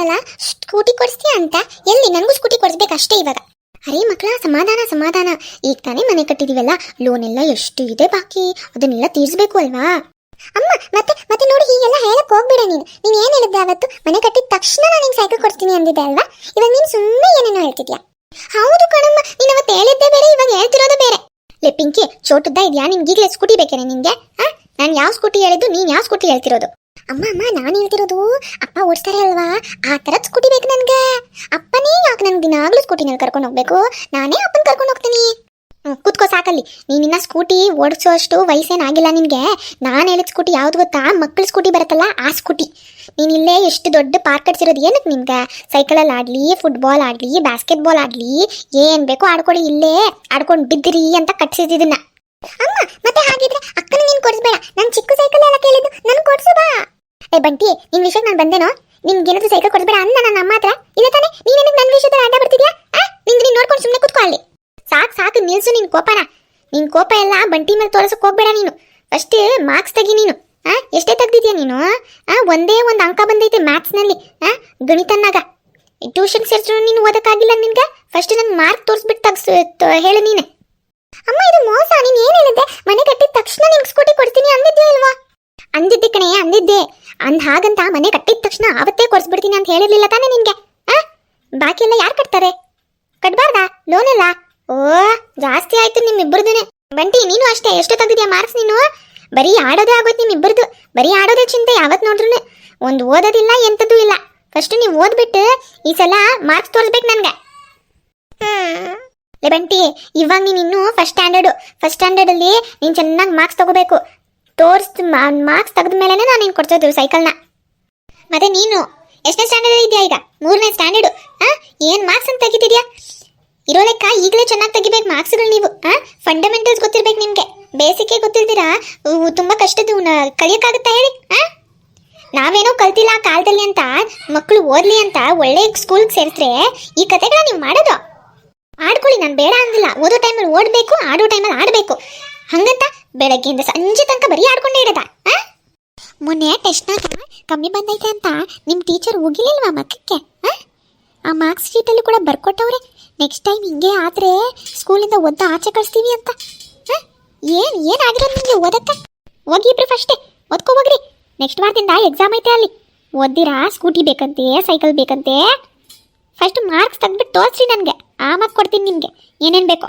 ಅಲ್ಲ ಸ್ಕೂಟಿ ಕೊಡಿಸ್ತೀಯ ಅಂತ? ಎಲ್ಲಿ? ನನಗೂ ಸ್ಕೂಟಿ ಕೊಡಿಸ್ಬೇಕಷ್ಟೇ ಇವಾಗ. ಅರೇ ಮಕ್ಕಳ ಸಮಾಧಾನ ಸಮಾಧಾನ. ಈಗ ತಾನೇ ಮನೆ ಕಟ್ಟಿದೀವಲ್ಲ? ಲೋನ್ ಎಲ್ಲ ಎಷ್ಟು ಇದೆ ಬಾಕಿ? ಅದನ್ನೆಲ್ಲ ತೀರಿಸ್ಬೇಕು ಅಲ್ವಾ? ಅಮ್ಮ, ಮತ್ತೆ ಮತ್ತೆ ನೋಡಿ, ಹೀಗೆಲ್ಲ ಹೇಳಕ್ ಹೋಗ್ಬೇಡ ನೀನು. ನೀನ್ ಏನ್ ಹೇಳಿದ್ದೆ ಅವತ್ತು? ಮನೆ ಕಟ್ಟಿದ ತಕ್ಷಣ ನಾನು ನಿಂಗೆ ಸೈಕಲ್ ಕೊಡ್ತೀನಿ ಅಂದಿದ್ದೆ ಅಲ್ವಾ? ಇವಾಗ ನೀನು ಸುಮ್ಮನೆ ಏನೇನೋ ಹೇಳ್ತಿದ್ಯಾ? ಹೌದು ಕಣಮ್ಮ, ನೀನ್ ಅವತ್ತು ಹೇಳಿದ್ದೆ ಬೇರೆ, ಇವಾಗ ಹೇಳ್ತಿರೋದು ಬೇರೆ. ಲೇ, ಪಿಂಕಿ, ಚೋಟುದ್ದ ಇದ್ಯಾ? ನಿನ್ಗೆ ಈಗಲೇ ಸ್ಕೂಟಿ ಬೇಕೇನೆ ಆ? ನಾನು ಯಾವ ಸ್ಕೂಟಿ ಹೇಳಿದ್ದು, ನೀನ್ ಯಾವ ಸ್ಕೂಟಿ ಹೇಳ್ತಿರೋದು? ಅಮ್ಮ ಅಮ್ಮ, ನಾನು ಹೇಳ್ತಿರೋದು ಅಪ್ಪ ಓಡಿಸ್ತಾರೆ ಅಲ್ವಾ? ಆ ಥರದ್ ಸ್ಕೂಟಿ ಬೇಕು ನನ್ಗೆ. ಅಪ್ಪನೇ ಯಾಕೆ ನನ್ಗೆ ದಿನಾಗ್ಲೂ ಸ್ಕೂಟಿನಲ್ಲಿ ಕರ್ಕೊಂಡು ಹೋಗ್ಬೇಕು? ನಾನೇ ಅಪ್ಪನ ಕರ್ಕೊಂಡು ಹೋಗ್ತೀನಿ. ಕೂತ್ಕೋ ಸಾಕಲ್ಲಿ. ನೀನಿನ್ನ ಸ್ಕೂಟಿ ಓಡಿಸೋ ಅಷ್ಟು ವಯಸ್ಸೇನಾಗಿಲ್ಲ ನಿನಗೆ. ನಾನು ಹೇಳಿದ ಸ್ಕೂಟಿ ಯಾವ್ದು ಗೊತ್ತಾ? ಮಕ್ಕಳ ಸ್ಕೂಟಿ ಬರುತ್ತಲ್ಲ, ಆ ಸ್ಕೂಟಿ. ನೀನಿಲ್ಲೇ ಇಲ್ಲೇ ಎಷ್ಟು ದೊಡ್ಡ ಪಾರ್ಕ್ ಕಟ್ಸಿರೋದು ಏನಕ್ಕೆ ನಿಮ್ಗೆ ಸೈಕಲಲ್ಲಿ ಆಡ್ಲಿ ಫುಟ್ಬಾಲ್ ಆಡ್ಲಿ ಬಾಸ್ಕೆಟ್ಬಾಲ್ ಆಡ್ಲಿ, ಏನ್ ಏನು ಬೇಕೋ ಆಡ್ಕೊಳ್ಳಿ ಇಲ್ಲೇ. ಆಡ್ಕೊಂಡು ಬಿದ್ದಿರಿ ಅಂತ ಕಟ್ಸಿದ್ದಿದ್ದನ್ನ ಅಮ್ಮ, ಮತ್ತೆ ಹಾಗಿದ್ರೆ ಅಕ್ಕನ ನೀನು ಕೊಡಿಸ್ಬೇಡ. ನಾನು ಚಿಕ್ಕ ಸೈಕಲ್ ಎಲ್ಲ ಕೇಳಿದ್ದು ನನ್ ಕೊಡ್ಸು ಬಾ. ಏ, ಬಂಟಿ, ನಿನ್ ವಿಷಯಕ್ಕೆ ನಾನು ಬಂದೇನೋ? ನಿನ್ಗೆ ಏನಾದ್ರು ಸೈಕಲ್ ಕೊಡ್ಬೇಡ ಅಂದ ನನ್ನ ಅಮ್ಮ ಹತ್ರ? ಇಲ್ಲ ತಾನೆ ನೀನೇನಕ್ಕೆ ನನ್ನ ವಿಷಯದ ಅಡ್ಡ ಬರ್ತಿದ್ಯಾ? ಆ ನಿಂದು ನೋಡ್ಕೊಂಡು ಸುಮ್ಮನೆ ಕೂತ್ಕೋ ಅಲ್ಲಿ. ಸಾಕು ಸಾಕು, ನಿಲ್ಸು ನಿನ್ ಕೋಪನ. ನಿನ್ ಕೋಪ ಎಲ್ಲ ಬಂಟಿ ಮೇಲೆ ತೋರಿಸಕ್ ಹೋಗ್ಬೇಡ ನೀನು. ಫಸ್ಟ್ ಮಾರ್ಕ್ಸ್ ತೆಗಿ ನೀನು. ಆ, ಎಷ್ಟೇ ತೆಗ್ದಿದ್ಯಾ ನೀನು? ಆ, ಒಂದೇ ಒಂದು ಅಂಕ ಬಂದೈತೆ ಮ್ಯಾಥ್ಸ್ನಲ್ಲಿ ಆ, ಗಣಿತನ್ನಾಗ. ಟ್ಯೂಷನ್ ಸೇರ್ಸು ನೀನು ಓದಕ್ಕಾಗಿಲ್ಲ ನಿನ್ಗೆ? ಫಸ್ಟ್ ನನ್ ಮಾರ್ಕ್ ತೋರಿಸ್ಬಿಟ್ಟು ತಗ್ಸು ಹೇಳು ನೀನೆ. ಅಮ್ಮ, ಇದು ಮೋಸ ಏನ್ ಹೇಳಿದ್ದೆ ಮನೆ ಕಟ್ಟಿದ ತಕ್ಷಣ ನಿಮ್ಗೆ ಸ್ಕೂಟಿ ಕೊಡ್ತೀನಿ ಅಂದಿದ್ದೆ ಅಲ್ವಾ ಅಂದಿದ್ದೆ ಕಣೆ ಅಂದಿದ್ದೆ ಅಂದ್ ಹಾಗಂತ ತಕ್ಷಣ ಅವತ್ತೇ ಕೊಡ್ಸ್ಬಿಡ್ತೀನಿ ಅಂತ ಹೇಳಿರ್ಲಿಲ್ಲ ತಾನೇ ನಿನ್ಗೆ? ಆ? ಬಾಕಿ ಎಲ್ಲ ಯಾರು ಕಟ್ತಾರೆ? ಕಟ್ಬಾರ್ದಾ? ಲೋನ್ ಎಲ್ಲ ಓ, ಜಾಸ್ತಿ ಆಯ್ತು ನಿಮ್ಮಿಬ್ಬರದೇನೆ. ಬಂಟಿ, ನೀನು ಅಷ್ಟೇ. ಎಷ್ಟು ತೆಗ್ದಿದ್ಯಾ ಮಾರ್ಕ್ಸ್ ನೀನು? ಬರೀ ಆಡೋದೇ ಆಗೋಯ್ತು ನಿಮ್ಮಿಬ್ಬರದು. ಬರೀ ಆಡೋದೇ ಚಿಂತೆ ಯಾವತ್ತು ನೋಡ್ರೂ ಒಂದು ಓದೋದಿಲ್ಲ, ಎಂಥದ್ದು ಇಲ್ಲ. ಫಸ್ಟ್ ನೀವು ಓದ್ಬಿಟ್ಟು ಈ ಸಲ ಮಾರ್ಕ್ಸ್ ತೋರಿಸ್ಬೇಕು ನನ್ಗೆ. ಲೇ ಬಂಟಿ, ಇವಾಗ ನೀನು ಇನ್ನೂ ಫಸ್ಟ್ ಸ್ಟ್ಯಾಂಡರ್ಡು ಫಸ್ಟ್ ಸ್ಟ್ಯಾಂಡರ್ಡಲ್ಲಿ ನೀನು ಚೆನ್ನಾಗಿ ಮಾರ್ಕ್ಸ್ ತಗೋಬೇಕು. ತೋರಿಸ್, ಮಾರ್ಕ್ಸ್ ತೆಗೆದ ಮೇಲೆ ನಾನು ನೀನು ಕೊಡ್ಸೋದು ಸೈಕಲ್ನ ಮತ್ತೆ ನೀನು? ಎಷ್ಟನೇ ಸ್ಟ್ಯಾಂಡರ್ಡ್ ಇದೆಯಾ ಈಗ? ಮೂರನೇ ಸ್ಟ್ಯಾಂಡರ್ಡು ಆ? ಏನು ಮಾರ್ಕ್ಸ್ ಅಂತ ತೆಗಿತಿದ್ಯಾ? ಇರೋ ಲೆಕ್ಕ ಈಗಲೇ ಚೆನ್ನಾಗಿ ತೆಗಿಬೇಕು ಮಾರ್ಕ್ಸ್ಗಳು ನೀವು, ಆ? ಫಂಡಮೆಂಟಲ್ಸ್ ಗೊತ್ತಿರ್ಬೇಕು ನಿಮಗೆ. ಬೇಸಿಕ್ಕೆ ಗೊತ್ತಿರ್ತೀರಾ? ತುಂಬಾ ಕಷ್ಟದ ಕಲಿಯಕ್ಕಾಗುತ್ತಾ ಹೇಳಿ, ಆ? ನಾವೇನೋ ಕಲ್ತಿಲ್ಲ ಆ ಕಾಲದಲ್ಲಿ ಅಂತ ಮಕ್ಕಳು ಓದ್ಲಿ ಅಂತ ಒಳ್ಳೆ ಸ್ಕೂಲ್ಗೆ ಸೇರಿಸ್ರೆ ಈ ಕತೆಗಳ ನೀವು ಮಾಡೋದು? ಆಡ್ಕೊಳ್ಳಿ, ನಾನು ಬೇಡ ಅಂದಿಲ್ಲ. ಓದೋ ಟೈಮಲ್ಲಿ ಓಡಬೇಕು, ಆಡೋ ಟೈಮಲ್ಲಿ ಆಡಬೇಕು. ಹಂಗಂತ ಬೆಳಗ್ಗೆಯಿಂದ ಸಂಜೆ ತನಕ ಬರೀ ಆಡ್ಕೊಂಡೇ ಇರೋದಾ, ಆ? ಮೊನ್ನೆ ಟೆಸ್ಟ್ನಾಗ ಕಮ್ಮಿ ಬಂದೈತೆ ಅಂತ ನಿಮ್ಮ ಟೀಚರ್ ಹೋಗಿಲಿಲ್ವಾ ಮಕ್ಕಕ್ಕೆ ಆ? ಆ ಮಾರ್ಕ್ಸ್ ಶೀಟಲ್ಲಿ ಕೂಡ ಬರ್ಕೊಟ್ಟವ್ರೆ. ನೆಕ್ಸ್ಟ್ ಟೈಮ್ ಹಿಂಗೆ ಆದ್ರೆ ಸ್ಕೂಲಿಂದ ಒದ್ದ ಆಚೆ ಕಳಿಸ್ತೀವಿ ಅಂತ ಏನು ಏನ್, ಏನಾಗಿರೋದು ನಿಮಗೆ ಓದಕ್ಕೆ? ಹೋಗಿ ಇಬ್ರು ಫಸ್ಟೇ ಓದ್ಕೊ ಹೋಗ್ರಿ. ನೆಕ್ಸ್ಟ್ ವಾರದಿಂದ ಎಕ್ಸಾಮ್ ಐತೆ ಅಲ್ಲಿ. ಓದ್ದಿರಾ ಸ್ಕೂಟಿ ಬೇಕಂತೆ ಸೈಕಲ್ ಬೇಕಂತೆ? ಫಸ್ಟ್ ಮಾರ್ಕ್ಸ್ ತೆಗೆದ್ಬಿಟ್ಟು ತೋರಿಸ್ರಿ ನನಗೆ ಮಾರ್ಕ್ ಕೊಡ್ತೀನಿ ನಿಮಗೆ. ಏನೇನು ಬೇಕೋ.